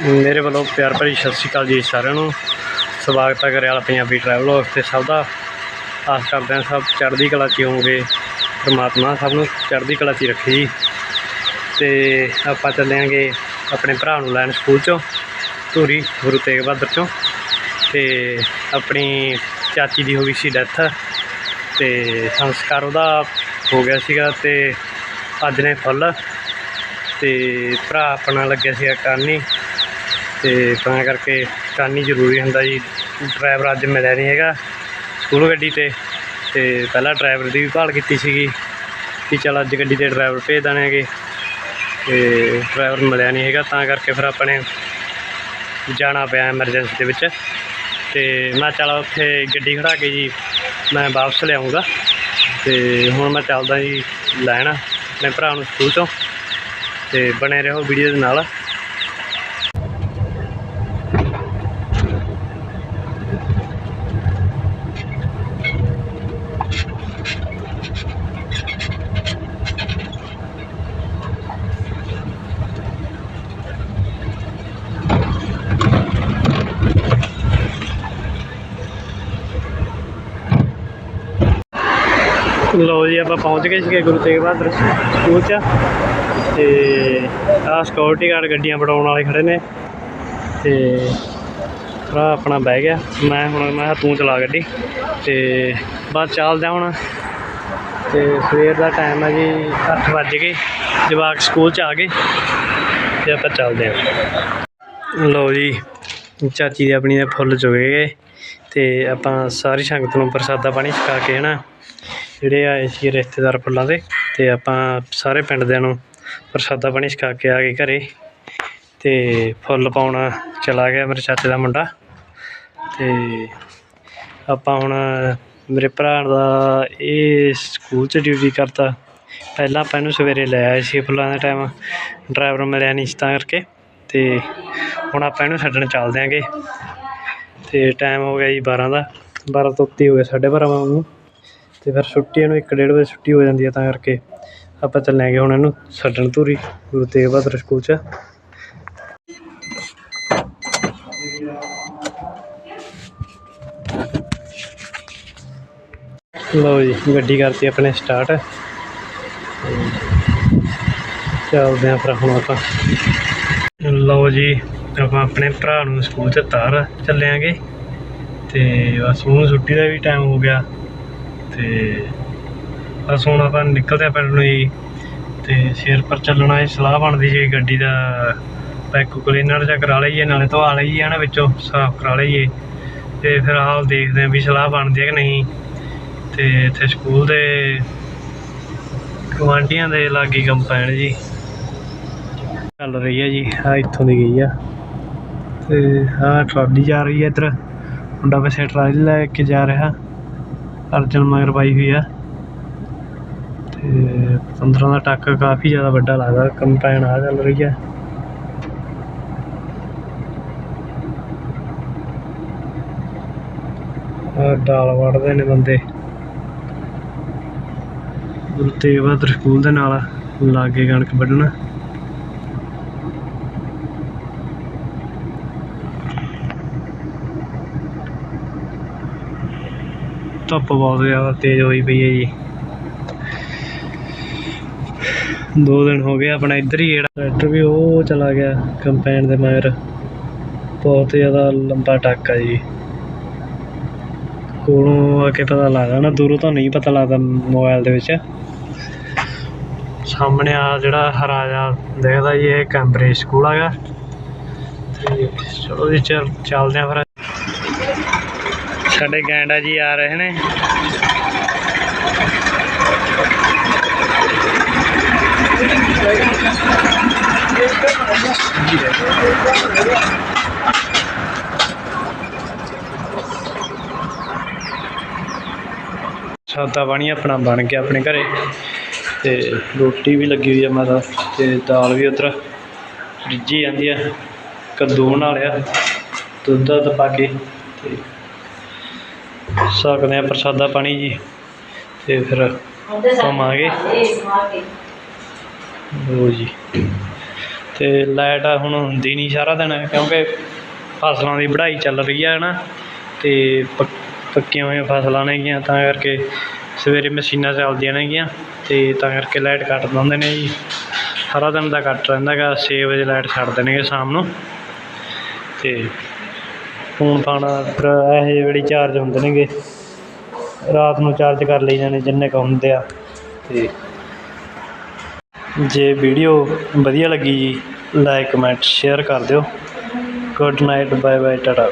ਮੇਰੇ ਵੱਲੋਂ ਪਿਆਰ ਭਰੀ ਸਤਿ ਸ਼੍ਰੀ ਅਕਾਲ ਜੀ ਸਾਰਿਆਂ ਨੂੰ। ਸਵਾਗਤ ਹੈ ਕਰਿਆਲ ਪੰਜਾਬੀ ਟਰੈਵਲ ਵਲੌਗ ਤੇ ਸਭ ਦਾ। ਆਸ ਕਰਦੇ ਹਾਂ ਸਭ ਚੜ੍ਹਦੀ ਕਲਾ 'ਚ ਹੀ ਹੋਵੋਗੇ। ਪ੍ਰਮਾਤਮਾ ਸਭ ਨੂੰ ਚੜ੍ਹਦੀ ਕਲਾ 'ਚ ਰੱਖੇ ਜੀ। ਤੇ ਆਪਾਂ ਚੱਲਾਂਗੇ ਆਪਣੇ ਭਰਾ ਨੂੰ ਲੈਣ ਸਕੂਲ 'ਚੋਂ, ਧੂਰੀ ਗੁਰੂ ਤੇਗ ਬਹਾਦਰ 'ਚੋਂ। ਤੇ ਆਪਣੀ ਚਾਚੀ ਦੀ ਹੋ ਗਈ ਸੀ ਡੈਥ ਤੇ ਸੰਸਕਾਰ ਉਹਦਾ ਹੋ ਗਿਆ ਸੀਗਾ ਤੇ ਅੱਜ ਨੇ ਫੁੱਲ। ਤੇ ਭਰਾ ਆਪਣਾ ਲੱਗਿਆ ਸੀਗਾ ਕਾਨੀ। ਤੇ ਤਾਂ ਕਰਕੇ ਕਾਨੀ ਜ਼ਰੂਰੀ ਹੁੰਦਾ ਜੀ। ਡਰਾਈਵਰ ਅੱਜ ਮਿਲਿਆ ਨਹੀਂ ਹੈਗਾ ਸਕੂਲ ਗੱਡੀ ਤੇ। ਤੇ ਪਹਿਲਾਂ ਡਰਾਈਵਰ ਦੀ ਵੀ ਭਾਲ ਕੀਤੀ ਸੀਗੀ ਕਿ ਚਲ ਅੱਜ ਗੱਡੀ ਤੇ ਡਰਾਈਵਰ ਭੇਜ ਦੇਣੇ ਹੈਗੇ। ਤੇ ਡਰਾਈਵਰ ਮਿਲਿਆ ਨਹੀਂ ਹੈਗਾ, ਤਾਂ ਕਰਕੇ ਫਿਰ ਆਪਣੇ ਜਾਣਾ ਪਿਆ ਐਮਰਜੈਂਸੀ ਦੇ ਵਿੱਚ। ਤੇ ਮੈਂ ਚਲ ਉੱਥੇ ਗੱਡੀ ਖੜਾ ਕੇ ਜੀ, ਮੈਂ ਵਾਪਸ ਲਿਆਉਂਗਾ। ਤੇ ਹੁਣ ਮੈਂ ਚੱਲਦਾ ਜੀ ਲੈਣ ਆਪਣੇ ਭਰਾ ਨੂੰ ਸਕੂਲ ਤੋਂ ਤੇ ਬਣੇ ਰਹੋ ਵੀਡੀਓ ਦੇ ਨਾਲ। ਲਓ ਜੀ, ਆਪਾਂ ਪਹੁੰਚ ਗਏ ਸੀਗੇ ਗੁਰੂ ਤੇਗ ਬਹਾਦਰ ਸਕੂਲ 'ਚ ਤੇ ਆਹ ਸਿਕਿਉਰਿਟੀ ਗਾਰਡ ਗੱਡੀਆਂ ਬੜਾਉਣ ਵਾਲੇ ਖੜੇ ਨੇ ਤੇ ਭਰਾ ਆਪਣਾ ਬਹਿ ਗਿਆ। ਮੈਂ ਹੁਣ, ਮੈਂ ਕਿਹਾ ਤੂੰ ਚਲਾ ਗੱਡੀ ਤੇ ਬਸ ਚੱਲਦੇ ਹੁਣ। ਤੇ ਸਵੇਰ ਦਾ ਟਾਈਮ ਹੈ ਜੀ 8 ਵੱਜ ਗਏ, ਜਵਾਕ ਸਕੂਲ 'ਚ ਆ ਗਏ ਤੇ ਆਪਾਂ ਚੱਲਦੇ ਹਾਂ। ਲਓ ਜੀ, ਚਾਚੀ ਦੇ ਆਪਣੀ ਦੇ ਫੁੱਲ ਚੁਗੇ ਗਏ ਤੇ ਆਪਾਂ ਸਾਰੀ ਸੰਗਤ ਨੂੰ ਪ੍ਰਸਾਦਾ ਪਾਣੀ ਛਕਾ ਕੇ ਹਨਾ। ਜਿਹੜੇ ਆਏ ਸੀ ਰਿਸ਼ਤੇਦਾਰ ਫੁੱਲਾਂ ਦੇ ਅਤੇ ਆਪਾਂ ਸਾਰੇ ਪਿੰਡ ਦਿਆਂ ਨੂੰ ਪ੍ਰਸਾਦਾ ਪਾਣੀ ਛਕਾ ਕੇ ਆ ਗਏ ਘਰ ਅਤੇ ਫੁੱਲ ਪਾਉਣ ਚਲਾ ਗਿਆ ਮੇਰੇ ਚਾਚੇ ਦਾ ਮੁੰਡਾ ਅਤੇ ਆਪਾਂ ਹੁਣ ਮੇਰੇ ਭਰਾ ਦਾ ਇਹ ਸਕੂਲ 'ਚ ਡਿਊਟੀ ਕਰਦਾ ਪਹਿਲਾਂ ਆਪਾਂ ਇਹਨੂੰ ਸਵੇਰੇ ਲੈ ਆਏ ਸੀ ਫੁੱਲਾਂ ਦੇ ਟਾਈਮ ਡਰਾਈਵਰ ਮਿਲਿਆ ਨਹੀਂ ਸੀ ਤਾਂ ਕਰਕੇ ਅਤੇ ਹੁਣ ਆਪਾਂ ਇਹਨੂੰ ਛੱਡਣ ਚੱਲਦੇ ਆਂਗੇ। ਅਤੇ ਟਾਈਮ ਹੋ ਗਿਆ ਜੀ 12 ਦਾ 12 ਤੋਂ ਉੱਤੇ ਹੋ ਗਿਆ 12:30 ਵਾਂਗੂ। ਅਤੇ ਫਿਰ ਛੁੱਟੀ, ਇਹਨੂੰ 1:30 ਵਜੇ ਛੁੱਟੀ ਹੋ ਜਾਂਦੀ ਹੈ ਤਾਂ ਕਰਕੇ ਆਪਾਂ ਚੱਲਾਂਗੇ ਹੁਣ ਇਹਨੂੰ ਛੱਡਣ ਧੂਰੀ, ਗੁਰੂ ਤੇਗ ਬਹਾਦਰ ਸਕੂਲ 'ਚ। ਲਓ ਜੀ, ਗੱਡੀ ਕਰਤੀ ਆਪਣੇ ਸਟਾਰਟ ਚੱਲਦੇ ਹਾਂ ਫਿਰ ਹੁਣ ਆਪਾਂ। ਲਓ ਜੀ, ਆਪਾਂ ਆਪਣੇ ਭਰਾ ਨੂੰ ਸਕੂਲ 'ਚ ਤਾਰ ਚੱਲਿਆਂਗੇ ਤੇ ਬਸ ਹੁਣ ਛੁੱਟੀ ਦਾ ਵੀ ਟਾਈਮ ਹੋ ਗਿਆ। ਤੇ ਬਸ ਹੁਣ ਆਪਾਂ ਨਿਕਲਦੇ ਆ ਪਿੰਡ ਨੂੰ ਜੀ, ਤੇ ਸ਼ੇਰ ਪਰ ਚੱਲਣਾ ਇਹ ਸਲਾਹ ਬਣਦੀ ਜੀ ਗੱਡੀ ਦਾ ਪੈਕੂ ਕਲੀਨਰ ਜਾਂ ਕਰਾ ਲਈਏ, ਨਾਲੇ ਧਵਾ ਲਈਏ ਨਾ ਵਿੱਚੋਂ, ਸਾਫ਼ ਕਰਾ ਲਈਏ, ਤੇ ਫਿਰ ਹਾਲ ਦੇਖਦੇ ਆ ਵੀ ਸਲਾਹ ਬਣਦੀ ਹੈ ਕਿ ਨਹੀਂ। ਤੇ ਇੱਥੇ ਸਕੂਲ ਦੇ ਗਵਾਂਢੀਆਂ ਦੇ ਲਾਗੀ ਕੰਪਾਈਨ ਜੀ। ਚੱਲ ਰਹੀ ਹੈ ਜੀ ਆ ਇੱਥੋਂ ਦੀ ਗਈ ਆ। ਤੇ ਆ ਟਰਾਲੀ ਜਾ ਰਹੀ ਹੈ ਇੱਧਰ, ਮੁੰਡਾ ਵੈਸੇ ਟਰਾਲੀ ਲੈ ਕੇ ਜਾ ਰਿਹਾ। ਅਰਜਨ ਮਗਰ ਪਾਈ ਹੋਈ ਆ। ਤੇ 15 ਦਾ ਟੱਕ ਕਾਫੀ ਜ਼ਿਆਦਾ ਵੱਡਾ ਲੱਗਦਾ ਕੰਪਾਈਨ ਆ ਚੱਲ ਰਹੀ ਹੈ ਆ ਡਾਲ ਵੜਦੇ ਨੇ ਬੰਦੇ। ਗੁਰੂ ਤੇਗ ਬਹਾਦਰ ਸਕੂਲ ਦੇ ਨਾਲ ਲਾਗੇ ਕਣਕ ਵੱਢਣਾ। ਧੁੱਪ ਬਹੁਤ ਜ਼ਿਆਦਾ ਤੇਜ਼ ਹੋਈ ਪਈ ਹੈ ਜੀ। ਦੋ ਦਿਨ ਹੋ ਗਏ ਆਪਣਾ ਇੱਧਰ ਹੀ ਜਿਹੜਾ ਟਰੈਕਟਰ ਵੀ ਉਹ ਚਲਾ ਗਿਆ ਕੰਪੈਨ ਦੇ ਮਗਰ ਬਹੁਤ ਜ਼ਿਆਦਾ ਲੰਬਾ ਟੱਕ ਆ ਜੀ। ਕੋਲੋਂ ਆ ਕੇ ਪਤਾ ਲੱਗਦਾ ਨਾ, ਦੂਰੋਂ ਤਾਂ ਨਹੀਂ ਪਤਾ ਲੱਗਦਾ ਮੋਬਾਈਲ ਦੇ ਵਿੱਚ। ਸਾਹਮਣੇ ਆ ਜਿਹੜਾ ਹਰਾ ਜਿਹਾ ਦਿਖਦਾ ਜੀ, ਇਹ ਕੈਂਬਰੇਜ ਸਕੂਲ ਹੈਗਾ। ਤੇ ਚਲੋ ਜੀ ਚੱਲਦੇ ਆ ਫਿਰ। ਸਾਡੇ ਗੈਂਡਾ ਜੀ ਆ ਰਹੇ ਨੇ। ਸਾਦਾ ਪਾਣੀ ਆਪਣਾ ਬਣ ਗਿਆ ਆਪਣੇ ਘਰੇ। ਤੇ ਰੋਟੀ ਵੀ ਲੱਗੀ ਹੋਈ ਆ ਮਾਤਾ, ਤੇ ਦਾਲ ਵੀ ਉਧਰ ਰਿੱਝੀ ਜਾਂਦੀ ਆ ਕੱਦੂ ਬਣਾ ਲਿਆ ਦੁੱਧ ਦੱਧ ਪਾ ਕੇ ਤੇ ਸਕਦੇ ਆ ਪ੍ਰਸਾਦਾ ਪਾਣੀ ਜੀ। ਤੇ ਫਿਰ ਘੁੰਮਾਂਗੇ। ਲਓ ਜੀ। ਤੇ ਲਾਈਟ ਹੁਣ ਹੁੰਦੀ ਨਹੀਂ ਸਾਰਾ ਦਿਨ, ਕਿਉਂਕਿ ਫਸਲਾਂ ਦੀ ਵਢਾਈ ਚੱਲ ਰਹੀ ਹੈ ਨਾ ਤੇ ਪੱਕੀਆਂ ਹੋਈਆਂ ਫਸਲਾਂ ਨੇਗੀਆਂ ਤਾਂ ਕਰਕੇ ਸਵੇਰੇ ਮਸ਼ੀਨਾਂ ਚੱਲਦੀਆਂ ਨੇਗੀਆਂ ਤੇ ਤਾਂ ਕਰਕੇ ਲਾਈਟ ਕੱਟ ਦਿੰਦੇ ਨੇ ਜੀ। ਸਾਰਾ ਦਿਨ ਦਾ ਕੱਟ ਰਹਿੰਦਾ ਗਾ ਛੇ ਵਜੇ ਲਾਈਟ ਛੱਡ ਦੇਣਗੇ ਸ਼ਾਮ ਨੂੰ। ਤੇ ਫੋਨ ਫਾਨ ਫਿਰ ਇਹੋ ਜਿਹੇ ਵੇਲੇ ਚਾਰਜ ਹੁੰਦੇ ਨੇਗੇ ਰਾਤ ਨੂੰ ਚਾਰਜ ਕਰ ਲਈ ਜਾਣੇ ਜਿੰਨੇ ਕੁ ਹੁੰਦੇ ਆ। ਤੇ ਜੇ ਵੀਡੀਓ ਵਧੀਆ ਲੱਗੀ ਜੀ ਲਾਈਕ ਕਮੈਂਟ ਸ਼ੇਅਰ ਕਰ ਦਿਓ। Good night bye bye tata